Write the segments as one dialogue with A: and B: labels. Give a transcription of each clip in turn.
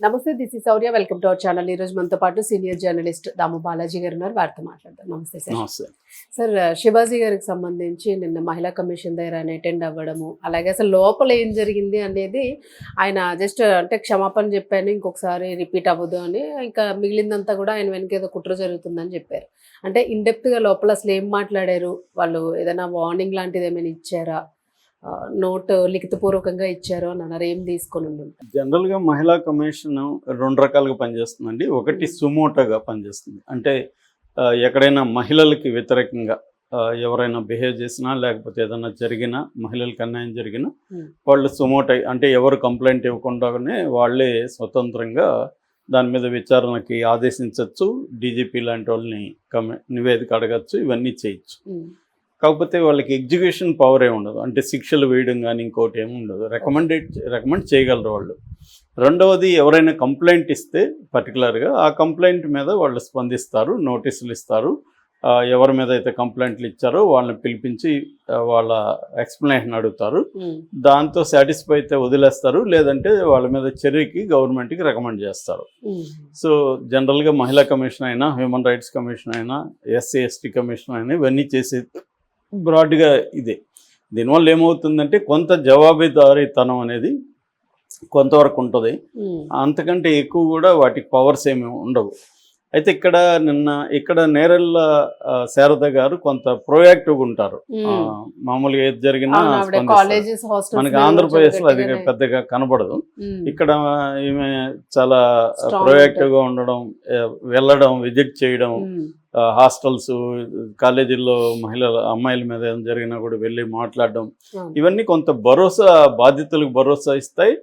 A: నమస్తే this is Sourya welcome to our channel ఈ రోజు మనతో పాటు సీనియర్ జర్నలిస్ట్ దాము బాలాజీ గారు ఉన్నారు. వారితో మాట్లాడదాం. నమస్తే సార్. సార్ శివాజీ గారికి సంబంధించి నిన్న మహిళా కమిషన్ దగ్గర ఆయన అటెండ్ అవ్వడము అలాగే అసలు లోపల ఏం జరిగింది అనేది ఆయన జస్ట్ అంటే క్షమాపణ చెప్పాను ఇంకొకసారి రిపీట్ అవ్వదు అని ఇంకా మిగిలిందంతా కూడా ఆయన వెనక ఏదో కుట్ర జరుగుతుందని చెప్పారు. అంటే గా లోపల అసలు ఏం మాట్లాడారు? వాళ్ళు ఏదైనా వార్నింగ్ లాంటిది ఏమైనా ఇచ్చారా? నోట్ లిఖితపూర్వకంగా ఇచ్చారు అని అన్నారు. ఏం తీసుకొని
B: జనరల్గా మహిళా కమిషన్ రెండు రకాలుగా పనిచేస్తుందండి. ఒకటి సుమోటోగా పనిచేస్తుంది. అంటే ఎక్కడైనా మహిళలకి వ్యతిరేకంగా ఎవరైనా బిహేవ్ చేసినా లేకపోతే ఏదైనా జరిగినా మహిళలకు అన్యాయం జరిగినా. వాళ్ళు సుమోటో అంటే ఎవరు కంప్లైంట్ ఇవ్వకుండానే వాళ్ళే స్వతంత్రంగా దాని మీద విచారణకి ఆదేశించవచ్చు డీజీపీ లాంటి వాళ్ళని కమి నివేదిక అడగచ్చు. ఇవన్నీ చేయొచ్చు. కాకపోతే వాళ్ళకి ఎగ్జిక్యూషన్ పవర్ ఏ ఉండదు. అంటే శిక్షలు వేయడం కానీ ఇంకోటి ఏమి ఉండదు. రికమెండేట్ రికమెండ్ చేయగలరు వాళ్ళు. రెండవది ఎవరైనా కంప్లైంట్ ఇస్తే పర్టికులర్గా ఆ కంప్లైంట్ మీద వాళ్ళు స్పందిస్తారు నోటీసులు ఇస్తారు. ఎవరి మీద అయితే కంప్లైంట్లు ఇచ్చారో వాళ్ళని పిలిపించి వాళ్ళ ఎక్స్ప్లెనేషన్ అడుగుతారు. దాంతో సాటిస్ఫై అయితే వదిలేస్తారు. లేదంటే వాళ్ళ మీద చర్యకి గవర్నమెంట్కి రికమెండ్ చేస్తారు. సో జనరల్గా మహిళా కమిషన్ అయినా హ్యూమన్ రైట్స్ కమిషన్ అయినా ఎస్సీ ఎస్టీ కమిషన్ అయినా ఇవన్నీ చేసే బ్రాడ్గా ఇదే. దీనివల్ల ఏమవుతుందంటే కొంత జవాబుదారీతనం అనేది కొంతవరకు ఉంటుంది. అంతకంటే ఎక్కువ కూడా వాటికి పవర్స్ ఏమి ఉండవు. అయితే ఇక్కడ నిన్న ఇక్కడ నేరెళ్ళ శారద గారు కొంత ప్రొయాక్టివ్గా ఉంటారు. మామూలుగా ఏది జరిగినా మనకి ఆంధ్రప్రదేశ్లో అది పెద్దగా కనబడదు. ఇక్కడ ఈమె చాలా ప్రొయాక్టివ్గా ఉండడం వెళ్ళడం విజిట్ చేయడం హాస్టల్స్ కాలేజీల్లో మహిళల అమ్మాయిల మీద ఏం జరిగినా కూడా వెళ్ళి మాట్లాడడం. ఇవన్నీ కొంత భరోసా బాధితులకు భరోసా ఇస్తాయి.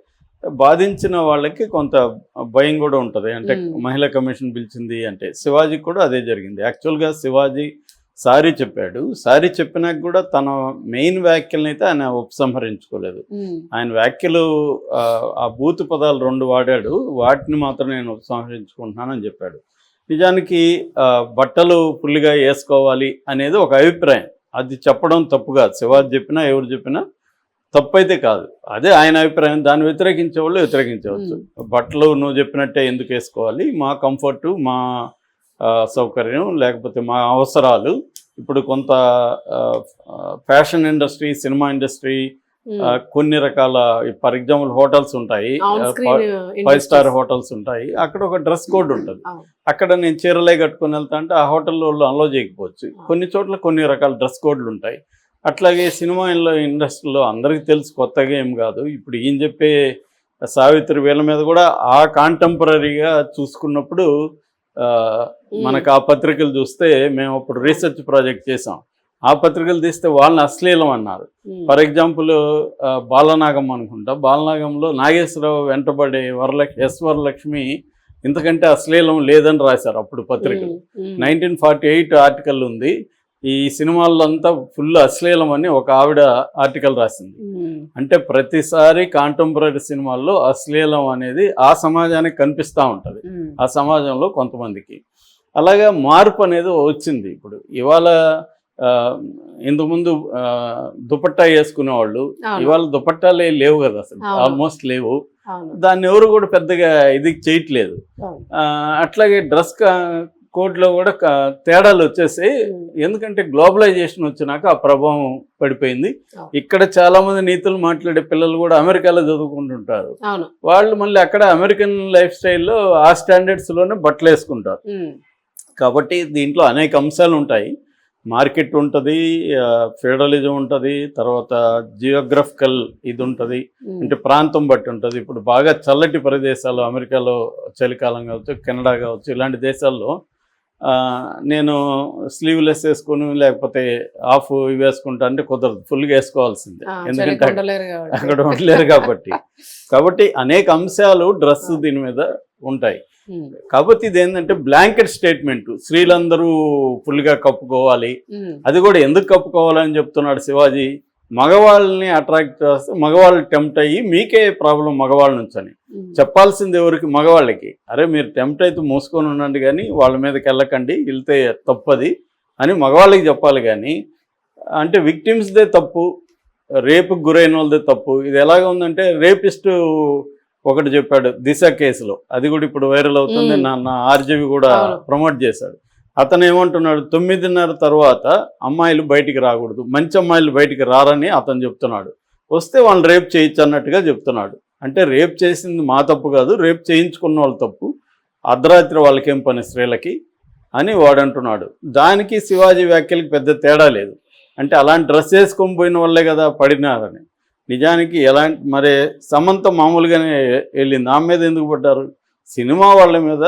B: బాధించిన వాళ్ళకి కొంత భయం కూడా ఉంటుంది. అంటే. మహిళా కమిషన్ పిలిచింది అంటే శివాజీకి కూడా అదే జరిగింది. యాక్చువల్గా శివాజీ సారీ చెప్పాడు. సారీ చెప్పినాక కూడా తన మెయిన్ వ్యాఖ్యలను అయితే ఆయన ఉపసంహరించుకోలేదు. ఆయన వ్యాఖ్యలు ఆ, ఆ బూతు పదాలు రెండు వాడాడు. వాటిని మాత్రం నేను ఉపసంహరించుకుంటున్నానని చెప్పాడు. నిజానికి బట్టలు ఫుల్గా వేసుకోవాలి అనేది ఒక అభిప్రాయం. అది చెప్పడం తప్పు కాదు. శివాజీ చెప్పినా ఎవరు చెప్పినా తప్పు అయితే కాదు. అదే ఆయన అభిప్రాయం. దాన్ని వ్యతిరేకించే వాళ్ళు వ్యతిరేకించవచ్చు బట్టలు నువ్వు చెప్పినట్టే ఎందుకు వేసుకోవాలి? మా కంఫర్టు మా సౌకర్యం లేకపోతే మా అవసరాలు. ఇప్పుడు కొంత ఫ్యాషన్ ఇండస్ట్రీ సినిమా ఇండస్ట్రీ కొన్ని రకాల ఫర్ ఎగ్జాంపుల్ హోటల్స్ ఉంటాయి. ఫైవ్ స్టార్ హోటల్స్ ఉంటాయి. అక్కడ ఒక డ్రెస్ కోడ్ ఉంటుంది. అక్కడ నేను చీరలే కట్టుకొని వెళ్తా అంటే ఆ హోటల్లో వాళ్ళు అలో చేయకపోవచ్చు. కొన్ని చోట్ల కొన్ని రకాల డ్రెస్ కోడ్లు ఉంటాయి. అట్లాగే సినిమా ఇండస్ట్రీలో అందరికీ తెలుసు కొత్తగా ఏం కాదు. ఇప్పుడు ఈయన చెప్పే సావిత్రి వీళ్ళ మీద కూడా ఆ కాంటెంపరీగా చూసుకున్నప్పుడు మనకు ఆ పత్రికలు చూస్తే మేము అప్పుడు రీసెర్చ్ ప్రాజెక్ట్ చేసాం ఆ పత్రికలు తీస్తే వాళ్ళని అశ్లీలం అన్నారు. ఫర్ ఎగ్జాంపుల్ బాలనాగం అనుకుంటా. బాలనాగంలో నాగేశ్వరరావు వెంటబడే వరలక్ష్మి ఎస్ వరలక్ష్మి ఇంతకంటే అశ్లీలం లేదని రాశారు అప్పుడు పత్రికలు. నైన్టీన్ ఫార్టీ ఎయిట్ ఆర్టికల్ ఉంది. ఈ సినిమాల్లో అంతా ఫుల్ అశ్లీలం అని ఒక ఆవిడ ఆర్టికల్ రాసింది. అంటే ప్రతిసారి కాంటెంపరీ సినిమాల్లో అశ్లీలం అనేది ఆ సమాజానికి కనిపిస్తూ ఉంటుంది. ఆ సమాజంలో కొంతమందికి. అలాగే మార్పు అనేది వచ్చింది ఇప్పుడు. ఇవాళ ఇంతకుముందు దుపట్టా వేసుకునేవాళ్ళు. ఇవాళ దుపట్టాలే లేవు కదా అసలు. ఆల్మోస్ట్ లేవు. దాన్ని ఎవరు కూడా పెద్దగా ఇది చేయట్లేదు. అట్లాగే డ్రెస్ కోడ్లో కూడా తేడాలు వచ్చేసి ఎందుకంటే గ్లోబలైజేషన్ వచ్చినాక ఆ ప్రభావం పడిపోయింది. ఇక్కడ చాలా మంది నీతులు మాట్లాడే పిల్లలు కూడా అమెరికాలో చదువుకుంటుంటారు. వాళ్ళు మళ్ళీ అక్కడ అమెరికన్ లైఫ్ స్టైల్లో ఆ స్టాండర్డ్స్లోనే బట్టలు వేసుకుంటారు కాబట్టి దీంట్లో అనేక అంశాలు ఉంటాయి మార్కెట్ ఉంటుంది ఫెడరలిజం ఉంటుంది తర్వాత జియోగ్రఫికల్ ఇది ఉంటుంది. అంటే ప్రాంతం బట్టి ఉంటుంది. ఇప్పుడు బాగా చల్లటి ప్రదేశాలు అమెరికాలో చలికాలం కావచ్చు కెనడా కావచ్చు ఇలాంటి దేశాల్లో నేను స్లీవ్లెస్ వేసుకొని లేకపోతే ఆఫ్ ఇవి వేసుకుంటా అంటే కుదరదు. ఫుల్గా వేసుకోవాల్సిందే. ఎందుకంటే. అక్కడ ఉండలేరు కాబట్టి. కాబట్టి అనేక అంశాలు డ్రెస్ దీని మీద ఉంటాయి. కాబట్టి ఇది ఏంటంటే బ్లాంకెట్ స్టేట్మెంట్ స్త్రీలందరూ ఫుల్గా కప్పుకోవాలి.
A: ఉమ్,
B: అది కూడా ఎందుకు కప్పుకోవాలని చెప్తున్నాడు శివాజీ? మగవాళ్ళని అట్రాక్ట్ చేస్తే మగవాళ్ళు టెంప్ట్ అయ్యి మీకే ప్రాబ్లం మగవాళ్ళ నుంచి అని
A: ఉమ్,
B: చెప్పాల్సింది ఎవరికి? మగవాళ్ళకి. అరే మీరు టెంప్ట్ అయితే మూసుకొని ఉండండి కానీ వాళ్ళ మీదకి వెళ్ళకండి వెళ్తే తప్పది అని మగవాళ్ళకి చెప్పాలి కానీ అంటే విక్టిమ్స్దే తప్పు రేపుకి గురైన వాళ్ళదే తప్పు. ఇది ఎలాగ ఉందంటే రేపిస్ట్ ఒకటి చెప్పాడు దిశ కేసులో. అది కూడా ఇప్పుడు వైరల్ అవుతుంది. నా ఆర్జీవి కూడా. ప్రమోట్ చేశాడు. అతను ఏమంటున్నాడు తొమ్మిదిన్నర తర్వాత అమ్మాయిలు బయటికి రాకూడదు. మంచి అమ్మాయిలు బయటికి రారని అతను చెప్తున్నాడు. వస్తే వాళ్ళు రేప్ చేయొచ్చు అన్నట్టుగా చెప్తున్నాడు. అంటే రేప్ చేసింది మా తప్పు కాదు రేప్ చేయించుకున్న వాళ్ళ తప్పు. అర్ధరాత్రి వాళ్ళకేం పని స్త్రీలకి అని వాడు అంటున్నాడు. దానికి శివాజీ వ్యాఖ్యలకి పెద్ద తేడా లేదు. అంటే అలాంటి డ్రెస్ వేసుకొని పోయిన వాళ్ళే కదా పడినారని. నిజానికి ఎలాంటి మరి సమంత మామూలుగానే వెళ్ళింది. ఆమె మీద ఎందుకు పడ్డారు? సినిమా వాళ్ళ మీద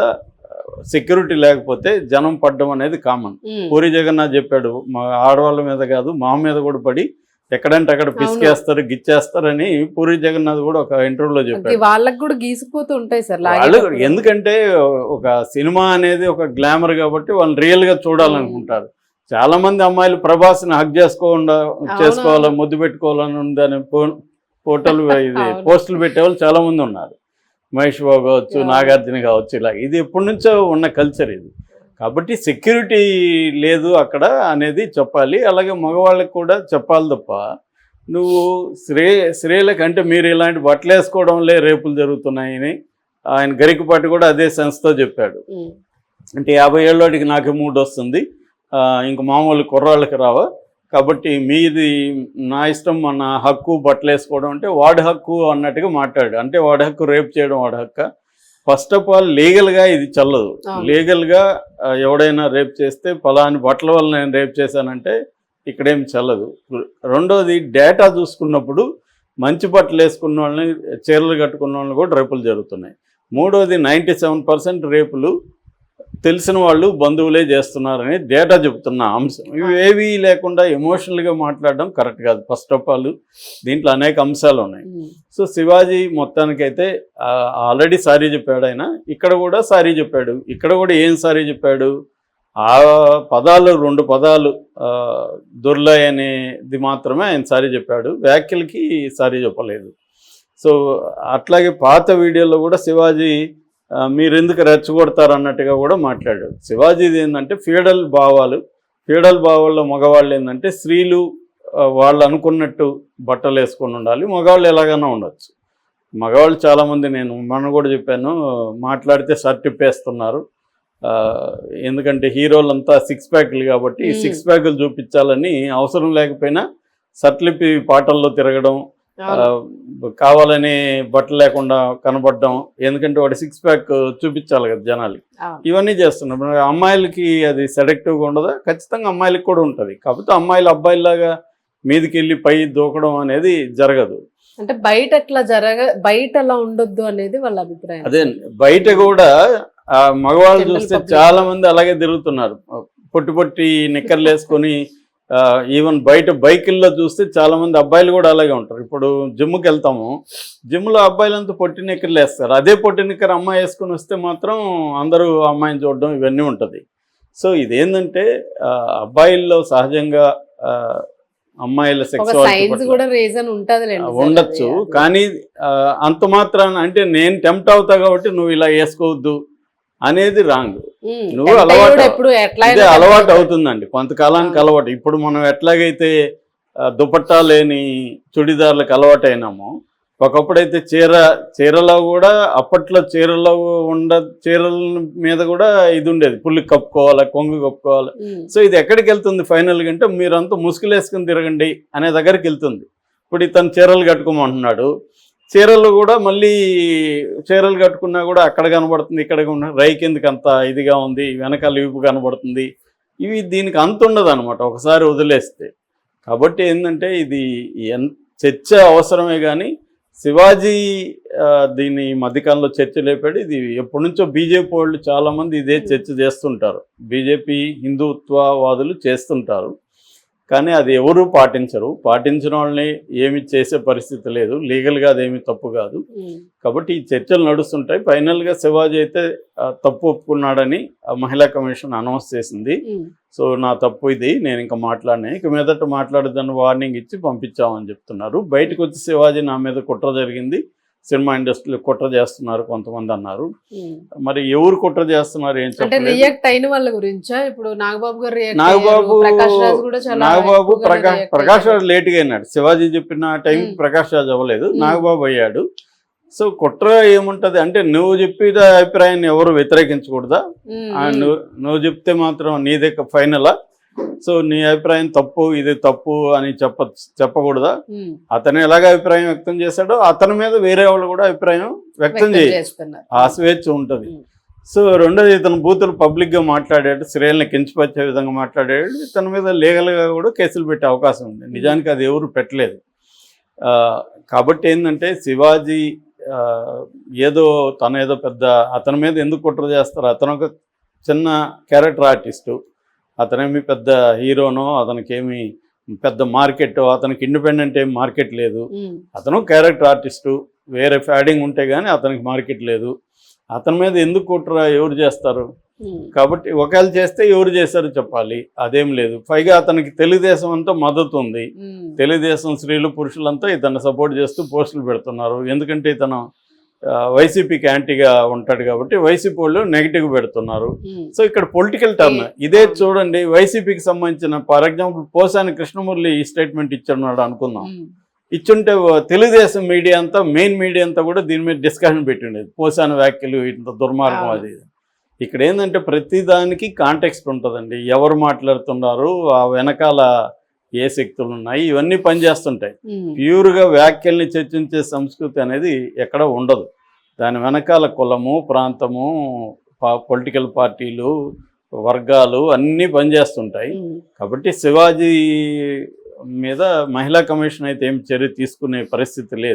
B: సెక్యూరిటీ లేకపోతే జనం పడ్డం అనేది కామన్. పూరి జగన్నాథ్ చెప్పాడు మా ఆడవాళ్ళ మీద కాదు మా మీద కూడా పడి ఎక్కడంటే అక్కడ పిసికేస్తారు గిచ్చేస్తారని పూరి జగన్నాథ్ కూడా ఒక ఇంటర్వ్యూలో చెప్పాడు.
A: వాళ్ళకి కూడా గీసిపోతూ ఉంటాయి సార్
B: వాళ్ళు. ఎందుకంటే ఒక సినిమా అనేది ఒక గ్లామర్ కాబట్టి వాళ్ళు రియల్గా చూడాలనుకుంటారు. చాలా మంది అమ్మాయిలు ప్రభాస్ని హక్ చేసుకోకుండా చేసుకోవాలా ముద్దు పెట్టుకోవాలని ఉందని ఫోటోలు ఇది. పోస్టులు పెట్టేవాళ్ళు చాలా మంది ఉన్నారు మహేష్ బాబు కావచ్చు. నాగార్జున కావచ్చు ఇలా ఇది ఎప్పటి నుంచో ఉన్న కల్చర్ ఇది కాబట్టి సెక్యూరిటీ లేదు అక్కడ అనేది చెప్పాలి అలాగే మగవాళ్ళకి కూడా చెప్పాలి తప్ప నువ్వు స్త్రీ స్త్రీలకు అంటే మీరు ఇలాంటి బట్టలు వేసుకోవడంలే రేపులు జరుగుతున్నాయని ఆయన గరికపాటి కూడా అదే సెన్స్తో చెప్పాడు. అంటే యాభై ఏళ్ళోటికి నాకే మూడు వస్తుంది ఇంక మామూలు కుర్రాళ్ళకి రావా. కాబట్టి మీది నా ఇష్టం మన హక్కు బట్టలు వేసుకోవడం అంటే వాడి హక్కు అన్నట్టుగా మాట్లాడు. అంటే వాడి హక్కు రేపు చేయడం వాడి హక్క? ఫస్ట్ ఆఫ్ ఆల్ లీగల్గా ఇది చల్లదు. లీగల్గా ఎవడైనా రేప్ చేస్తే పలాని బట్టల వల్ల నేను రేప్ చేశానంటే ఇక్కడేం చల్లదు. రెండోది డేటా చూసుకున్నప్పుడు మంచి బట్టలు వేసుకున్న వాళ్ళని చీరలు కట్టుకున్న వాళ్ళని కూడా రేపులు జరుగుతున్నాయి. మూడోది నైంటీ సెవెన్ పర్సెంట్ రేపులు తెలిసిన వాళ్ళు బంధువులే చేస్తున్నారని డేటా చెబుతున్న అంశం. ఇవి ఏవి లేకుండా ఎమోషనల్గా మాట్లాడడం కరెక్ట్ కాదు. ఫస్ట్ ఆఫ్ ఆల్ దీంట్లో అనేక అంశాలు ఉన్నాయి. సో శివాజీ మొత్తానికైతే ఆల్రెడీ సారీ చెప్పాడు ఆయన. ఇక్కడ కూడా సారీ చెప్పాడు. ఇక్కడ కూడా ఏం సారీ చెప్పాడు? ఆ పదాలు రెండు పదాలు ఆ, దొర్లాయ్ అనేది మాత్రమే ఆయన సారీ చెప్పాడు. వ్యాఖ్యలకి సారీ చెప్పలేదు. సో అట్లాగే పాత వీడియోలో కూడా శివాజీ మీరు ఎందుకు రెచ్చగొడతారు అన్నట్టుగా కూడా మాట్లాడాడు శివాజీది ఏంటంటే ఫీడల్ భావాలు ఫీడల్ భావాల్లో మగవాళ్ళు ఏంటంటే స్త్రీలు వాళ్ళు అనుకున్నట్టు బట్టలు వేసుకొని ఉండాలి మగవాళ్ళు ఎలాగైనా ఉండొచ్చు మగవాళ్ళు చాలామంది నేను మొన్న కూడా చెప్పాను మాట్లాడితే షర్ట్ ఇప్పేస్తున్నారు ఎందుకంటే హీరోలంతా సిక్స్ ప్యాక్లు కాబట్టి. సిక్స్ ప్యాక్లు చూపించాలని అవసరం లేకపోయినా ఇప్పి పాటల్లో తిరగడం. కావాలని బట్టలు లేకుండా కనబడడం ఎందుకంటే వాడు సిక్స్ ప్యాక్ చూపించాలి కదా
A: అవును.
B: ఇవన్నీ చేస్తున్నాం మరి అమ్మాయిలకి అది సెడక్టివ్గా ఉండదా? ఖచ్చితంగా అమ్మాయిలకి కూడా ఉంటుంది. కాకపోతే అమ్మాయిలు అబ్బాయిలాగా మీదికి వెళ్ళి పై దూకడం అనేది జరగదు.
A: అంటే బయట ఎట్లా జరగ బయట అలా ఉండొద్దు అనేది వాళ్ళ అభిప్రాయం.
B: అదే బయట కూడా ఆ మగవాళ్ళు చూస్తే. చాలా మంది అలాగే తిరుగుతున్నారు. పొట్టి పొట్టి నిక్కర్లు వేసుకొని ఈవెన్ బయట బైకుల్లో చూస్తే చాలా మంది అబ్బాయిలు కూడా అలాగే ఉంటారు. ఇప్పుడు జిమ్కి వెళ్తాము. జిమ్లో అబ్బాయిలంతా పొట్టి నిక్కర్లు వేస్తారు. అదే పొట్టి నిక్కర్ అమ్మాయి వేసుకొని వస్తే మాత్రం అందరూ అమ్మాయిని చూడడం ఇవన్నీ ఉంటుంది. సో ఇదేంటంటే అబ్బాయిల్లో సహజంగా అమ్మాయిల సెక్సువాలిటీ
A: ఉంటది
B: ఉండొచ్చు. కానీ అంత మాత్రాన అంటే నేను టెంప్ట్ అవుతా కాబట్టి నువ్వు ఇలా వేసుకోవద్దు. అనేది రాంగ్. నువ్వు అలవాటు- అలవాటు అవుతుందండి. కొంతకాలానికి. అలవాటు. ఇప్పుడు మనం ఎట్లాగైతే దుపట్టా లేని చుడిదార్లకు అలవాటు అయినామో ఒకప్పుడైతే చీర చీరలో కూడా అప్పట్లో చీరలో ఉండ చీరల మీద కూడా ఇది ఉండేది. పుల్లి కప్పుకోవాలి కొంగు కప్పుకోవాలి. సో ఇది ఎక్కడికి వెళ్తుంది ఫైనల్గా అంటే మీరంతా ముసుగులేసుకుని తిరగండి అనే దగ్గరికి వెళ్తుంది. ఇప్పుడు ఇతను చీరలు కట్టుకోమంటున్నాడు. చీరలు కూడా మళ్ళీ చీరలు కట్టుకున్నా కూడా అక్కడ కనబడుతుంది ఇక్కడ కనబడుతుంది. రైక్ అంత ఇదిగా ఉంది వెనకాల వీపు కనబడుతుంది. ఇవి దీనికి అంత ఉండదు అనమాట ఒకసారి వదిలేస్తే. కాబట్టి ఏంటంటే ఇది ఎన్ చర్చ అవసరమే కానీ శివాజీ దీని దీన్ని మధ్యకాలంలో చర్చ లేపాడు. ఇది ఎప్పటి నుంచో బీజేపీ వాళ్ళు చాలామంది ఇదే చర్చ చేస్తుంటారు. బీజేపీ హిందుత్వవాదులు చేస్తుంటారు. కానీ అది ఎవరు పాటించరు. పాటించిన వాళ్ళని ఏమి చేసే పరిస్థితి లేదు. లీగల్గా అదేమి తప్పు కాదు. కాబట్టి ఈ చర్చలు నడుస్తుంటాయి. ఫైనల్గా శివాజీ అయితే తప్పు ఒప్పుకున్నాడని మహిళా కమిషన్ అనౌన్స్ చేసింది. సో నా తప్పు ఇది. నేను ఇంకా మాట్లాడినా. ఇక మీదట మాట్లాడదని వార్నింగ్ ఇచ్చి పంపించామని చెప్తున్నారు. బయటకు వచ్చి శివాజీ నా మీద కుట్ర జరిగింది. సినిమా ఇండస్ట్రీలో కుట్ర చేస్తున్నారు కొంతమంది అన్నారు. మరి ఎవరు కుట్ర చేస్తున్నారు ఏం
A: అంటే రియాక్ట్ అయిన వాళ్ళ గురించా? ఇప్పుడు నాగబాబు గారు
B: నాగబాబు నాగబాబు ప్రకాష్ ప్రకాష్. రాజ్ లేట్గా అయినాడు. శివాజీ చెప్పిన టైం. ప్రకాష్ రాజ్ అవ్వలేదు. నాగబాబు అయ్యాడు. సో కుట్ర ఏముంటది? అంటే నువ్వు చెప్పిన అభిప్రాయాన్ని ఎవరు వ్యతిరేకించకూడదా? నువ్వు నువ్వు చెప్తే మాత్రం నీదే ఫైనలా. సో నీ అభిప్రాయం తప్పు ఇది తప్పు అని చెప్ప చెప్పకూడదా? అతను ఎలాగ అభిప్రాయం వ్యక్తం చేశాడో అతని మీద వేరే వాళ్ళు కూడా అభిప్రాయం వ్యక్తం చేయ. ఆ స్వేచ్ఛ ఉంటుంది. సో రెండోది ఇతను బూతులు పబ్లిక్గా మాట్లాడాడు స్త్రీలను కించపరిచే విధంగా మాట్లాడాడు ఇతని మీద లీగల్గా కూడా కేసులు పెట్టే అవకాశం ఉంది. నిజానికి అది ఎవరు పెట్టలేదు. కాబట్టి ఏంటంటే శివాజీ ఏదో తన ఏదో పెద్ద అతని మీద ఎందుకు కుట్ర చేస్తారు? అతను ఒక చిన్న క్యారెక్టర్ ఆర్టిస్టు. అతనేమి పెద్ద హీరోనో అతనికి ఏమి పెద్ద మార్కెట్ అతనికి ఇండిపెండెంట్ ఏం మార్కెట్ లేదు. అతను క్యారెక్టర్ ఆర్టిస్టు వేరే ఫ్యాడింగ్ ఉంటే కానీ అతనికి మార్కెట్ లేదు. అతని మీద ఎందుకు కుట్ర ఎవరు చేస్తారు? కాబట్టి ఒకవేళ చేస్తే ఎవరు చేశారో చెప్పాలి. అదేం లేదు. పైగా అతనికి తెలుగుదేశం అంతా మద్దతు ఉంది. తెలుగుదేశం స్త్రీలు పురుషులంతా ఇతన్ని సపోర్ట్ చేస్తూ పోస్టులు పెడుతున్నారు. ఎందుకంటే ఇతను వైసీపీకి యాంటీగా ఉంటాడు కాబట్టి వైసీపీ వాళ్ళు నెగిటివ్ పెడుతున్నారు. సో ఇక్కడ పొలిటికల్ టర్న్ ఇదే చూడండి వైసీపీకి సంబంధించిన ఫర్ ఎగ్జాంపుల్ పోసాని కృష్ణమురళి ఈ స్టేట్మెంట్ ఇచ్చున్నాడు అనుకుందాం.
A: ఉమ్,
B: ఇచ్చుంటే తెలుగుదేశం మీడియా అంతా మెయిన్ మీడియా అంతా కూడా దీని మీద డిస్కషన్ పెట్టిండేది పోసాని వ్యాఖ్యలు ఇంత దుర్మార్గం. అది. ఇది. ఇక్కడ ఏంటంటే ప్రతి దానికి కాంటెక్స్ట్ ఉంటుందండి. ఎవరు మాట్లాడుతున్నారు ఆ వెనకాల ఏ శక్తులు ఉన్నాయి? ఇవన్నీ పనిచేస్తుంటాయి. ప్యూర్గా వ్యాఖ్యల్ని చర్చించే సంస్కృతి అనేది ఎక్కడ ఉండదు. దాని వెనకాల కులము ప్రాంతము పొలిటికల్ పార్టీలు వర్గాలు అన్నీ పనిచేస్తుంటాయి. కాబట్టి శివాజీ మీద మహిళా కమిషన్ అయితే ఏం చర్య తీసుకునే పరిస్థితి లేదు.